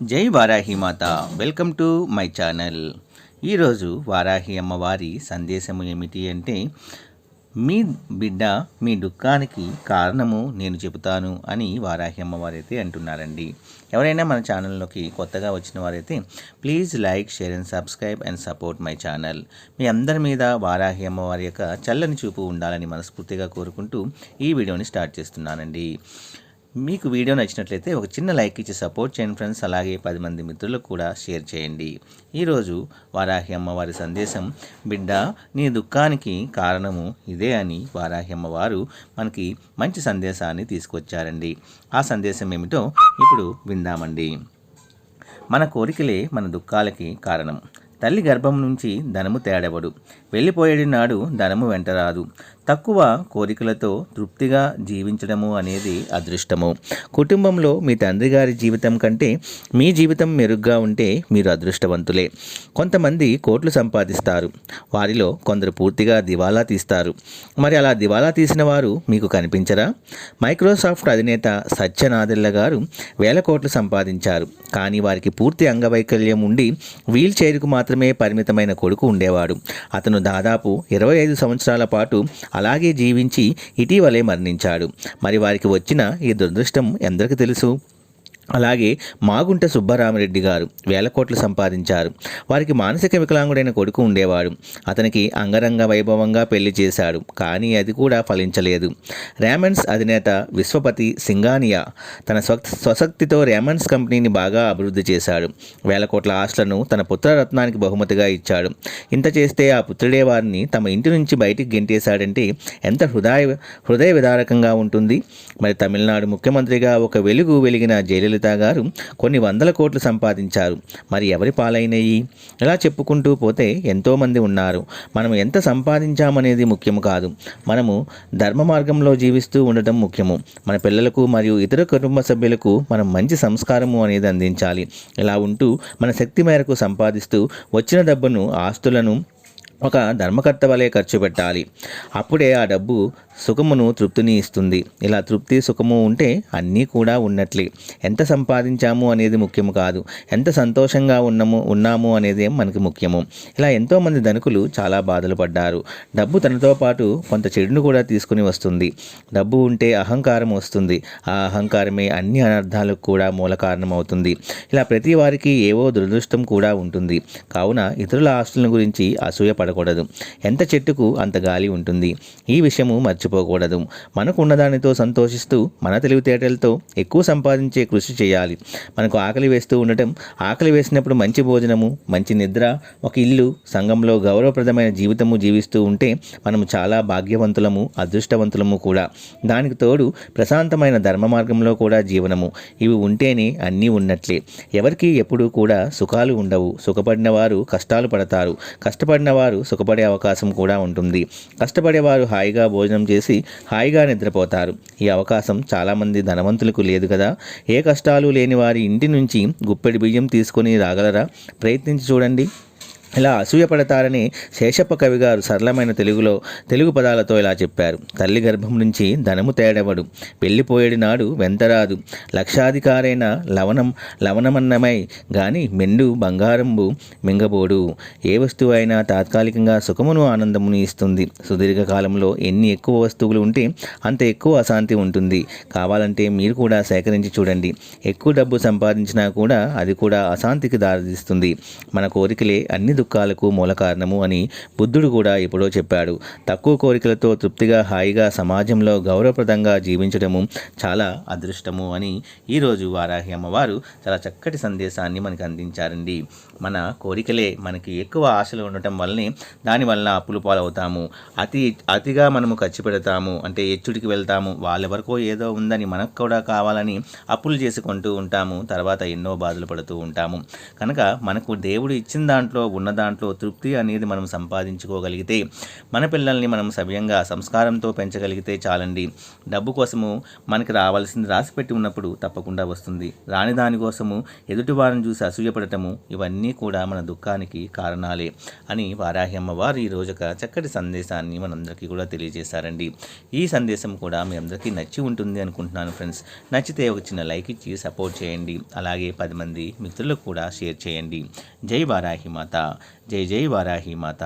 జై వారాహి మాత. Welcome to my channel. ఈరోజు వారాహి అమ్మవారి సందేశము ఏమిటి అంటే మీ బిడ్డ మీ దుఃఖానికి కారణము నేను చెబుతాను అని వారాహి అమ్మవారు అయితే అంటున్నారండి. ఎవరైనా మన ఛానల్లోకి కొత్తగా వచ్చిన వారైతే please like share and subscribe and support my channel. మీ అందరి మీద వారాహి అమ్మవారి యొక్క చల్లని చూపు ఉండాలని మనస్ఫూర్తిగా కోరుకుంటూ ఈ వీడియోని స్టార్ట్ చేస్తున్నానండి. మీకు వీడియో నచ్చినట్లయితే ఒక చిన్న లైక్ ఇచ్చి సపోర్ట్ చేయండి ఫ్రెండ్స్. అలాగే పది మంది మిత్రులకు కూడా షేర్ చేయండి. ఈరోజు వారాహి అమ్మవారి సందేశం బిడ్డ నీ దుఃఖానికి కారణము ఇదే అని వారాహి అమ్మవారు మనకి మంచి సందేశాన్ని తీసుకొచ్చారండి. ఆ సందేశం ఏమిటో ఇప్పుడు విందామండి. మన కోరికలే మన దుఃఖాలకి కారణం. తల్లి గర్భం నుంచి ధనము తేడవడు. వెళ్ళిపోయేడి నాడు ధనము వెంటరాదు తక్కువ కోరికలతో తృప్తిగా జీవించడము అనేది అదృష్టము. కుటుంబంలో మీ తండ్రి గారి జీవితం కంటే మీ జీవితం మెరుగ్గా ఉంటే మీరు అదృష్టవంతులే. కొంతమంది కోట్లు సంపాదిస్తారు. వారిలో కొందరు పూర్తిగా దివాలా తీస్తారు. మరి అలా దివాలా తీసిన వారు మీకు కనిపించరా? మైక్రోసాఫ్ట్ అధినేత సత్య నాదెల్ల గారు వేల కోట్లు సంపాదించారు. కానీ వారికి పూర్తి అంగవైకల్యం ఉండి వీల్ చైర్కు మాత్రం మాత్రమే పరిమితమైన కొడుకు ఉండేవాడు. అతను దాదాపు ఇరవై ఐదు సంవత్సరాల పాటు అలాగే జీవించి ఇటీవలే మరణించాడు. మరి వారికి వచ్చిన ఈ దురదృష్టం ఎందరికి తెలుసు? అలాగే మాగుంట సుబ్బరామిరెడ్డి గారు వేల కోట్లు సంపాదించారు. వారికి మానసిక వికలాంగుడైన కొడుకు ఉండేవాడు. అతనికి అంగరంగ వైభవంగా పెళ్ళి చేశాడు. కానీ అది కూడా ఫలించలేదు. రేమన్స్ అధినేత విశ్వపతి సింగానియా తన స్వ స్వశక్తితో రేమన్స్ కంపెనీని బాగా అభివృద్ధి చేశాడు. వేల కోట్ల ఆస్తులను తన పుత్రరత్నానికి బహుమతిగా ఇచ్చాడు. ఇంత చేస్తే ఆ పుత్రుడే వారిని తమ ఇంటి నుంచి బయటికి గెంటేశాడంటే ఎంత హృదయ హృదయ విదారకంగా ఉంటుంది. మరి తమిళనాడు ముఖ్యమంత్రిగా ఒక వెలుగు వెలిగిన జయలలిత గారు కొన్ని వందల కోట్లు సంపాదించారు. మరి ఎవరి పాలైనయి? ఇలా చెప్పుకుంటూ పోతే ఎంతోమంది ఉన్నారు. మనం ఎంత సంపాదించామనేది ముఖ్యం కాదు. మనము ధర్మ మార్గంలో జీవిస్తూ ఉండటం ముఖ్యము. మన పిల్లలకు మరియు ఇతర కుటుంబ సభ్యులకు మనం మంచి సంస్కారము అనేది అందించాలి. ఇలా ఉంటూ మన శక్తి మేరకు సంపాదిస్తూ వచ్చిన డబ్బును ఆస్తులను ఒక ధర్మకర్త వలె ఖర్చు పెట్టాలి. అప్పుడే ఆ డబ్బు సుఖమును తృప్తిని ఇస్తుంది. ఇలా తృప్తి సుఖము ఉంటే అన్నీ కూడా ఉన్నట్లే. ఎంత సంపాదించాము అనేది ముఖ్యము కాదు. ఎంత సంతోషంగా ఉన్నాము ఉన్నాము అనేది మనకి ముఖ్యము. ఇలా ఎంతోమంది ధనికులు చాలా బాధలు పడ్డారు. డబ్బు తనతో పాటు కొంత చెడును కూడా తీసుకుని వస్తుంది. డబ్బు ఉంటే అహంకారం వస్తుంది. ఆ అహంకారమే అన్ని అనర్థాలకు కూడా మూల కారణం అవుతుంది ఇలా ప్రతి వారికి ఏవో దురదృష్టం కూడా ఉంటుంది. కావున ఇతరుల ఆస్తుల గురించి అసూయ పడకూడదు. ఎంత చెట్టుకు అంత గాలి ఉంటుంది. ఈ విషయము మర్చిపోకూడదు. మనకు ఉన్నదానితో సంతోషిస్తూ మన తెలివితేటలతో ఎక్కువ సంపాదించే కృషి చేయాలి. మనకు ఆకలి వేస్తూ ఉండటం ఆకలి వేసినప్పుడు మంచి భోజనము మంచి నిద్ర ఒక ఇల్లు సంఘంలో గౌరవప్రదమైన జీవితము జీవిస్తూ ఉంటే మనము చాలా భాగ్యవంతులము అదృష్టవంతులము కూడా. దానికి తోడు ప్రశాంతమైన ధర్మ మార్గంలో కూడా జీవనము. ఇవి ఉంటేనే అన్నీ ఉన్నట్లే. ఎవరికి ఎప్పుడూ కూడా సుఖాలు ఉండవు. సుఖపడిన వారు కష్టాలు పడతారు. కష్టపడిన వారు సుఖపడే అవకాశం కూడా ఉంటుంది. కష్టపడేవారు హాయిగా భోజనం చేసి చేసి హాయిగా నిద్రపోతారు. ఈ అవకాశం చాలామంది ధనవంతులకు లేదు కదా? ఏ కష్టాలు లేని వారి ఇంటి నుంచి గుప్పెడి బియ్యం తీసుకొని రాగలరా? ప్రయత్నించి చూడండి. ఇలా అసూయపడతారని శేషప్ప కవి గారు సరళమైన తెలుగులో తెలుగు పదాలతో ఇలా చెప్పారు. తల్లి గర్భం నుంచి ధనము తేడవడు. వెళ్ళిపోయేడి నాడు వెంతరాదు లక్షాధికారైన లవణం లవణమన్నమై గాని మెండు బంగారంబు మింగబోడు. ఏ వస్తువు అయినా తాత్కాలికంగా సుఖమును ఆనందమును ఇస్తుంది. సుదీర్ఘ కాలంలో ఎన్ని ఎక్కువ వస్తువులు ఉంటే అంత ఎక్కువ అశాంతి ఉంటుంది. కావాలంటే మీరు కూడా సేకరించి చూడండి. ఎక్కువ డబ్బు సంపాదించినా కూడా అది కూడా అశాంతికి దారితీస్తుంది. మన కోరికలే అన్ని దుఃఖాలకు మూల కారణము అని బుద్ధుడు కూడా ఎప్పుడో చెప్పాడు. తక్కువ కోరికలతో తృప్తిగా హాయిగా సమాజంలో గౌరవప్రదంగా జీవించడము చాలా అదృష్టము అని ఈరోజు వారాహి అమ్మవారు చాలా చక్కటి సందేశాన్ని మనకు అందించారండి. మన కోరికలే మనకి ఎక్కువ ఆశలు ఉండటం వల్లనే దానివల్ల అప్పులు పాలవుతాము. అతి అతిగా మనము ఖర్చు పెడతాము. అంటే ఎచ్చుడికి వెళ్తాము. వాళ్ళెవరికో ఏదో ఉందని మనకు కూడా కావాలని అప్పులు చేసుకుంటూ ఉంటాము. తర్వాత ఎన్నో బాధలు పడుతూ ఉంటాము. కనుక మనకు దేవుడు ఇచ్చిన దాంట్లో ఉన్న ఉన్న దాంట్లో తృప్తి అనేది మనం సంపాదించుకోగలిగితే మన పిల్లల్ని మనం సవ్యంగా సంస్కారంతో పెంచగలిగితే చాలండి. డబ్బు కోసము మనకి రావాల్సింది రాసిపెట్టి ఉన్నప్పుడు తప్పకుండా వస్తుంది. రాని దానికోసము ఎదుటి వారిని చూసి అసూయపడటము ఇవన్నీ కూడా మన దుఃఖానికి కారణాలే అని వారాహి అమ్మవారు ఈ రోజు ఒక చక్కటి సందేశాన్ని మనందరికీ కూడా తెలియజేశారండి. ఈ సందేశం కూడా మీ అందరికీ నచ్చి ఉంటుంది అనుకుంటున్నాను ఫ్రెండ్స్. నచ్చితే ఒక చిన్న లైక్ ఇచ్చి సపోర్ట్ చేయండి. అలాగే పది మంది మిత్రులకు కూడా షేర్ చేయండి. జై వారాహి మాత. జై జై వారాహి మాత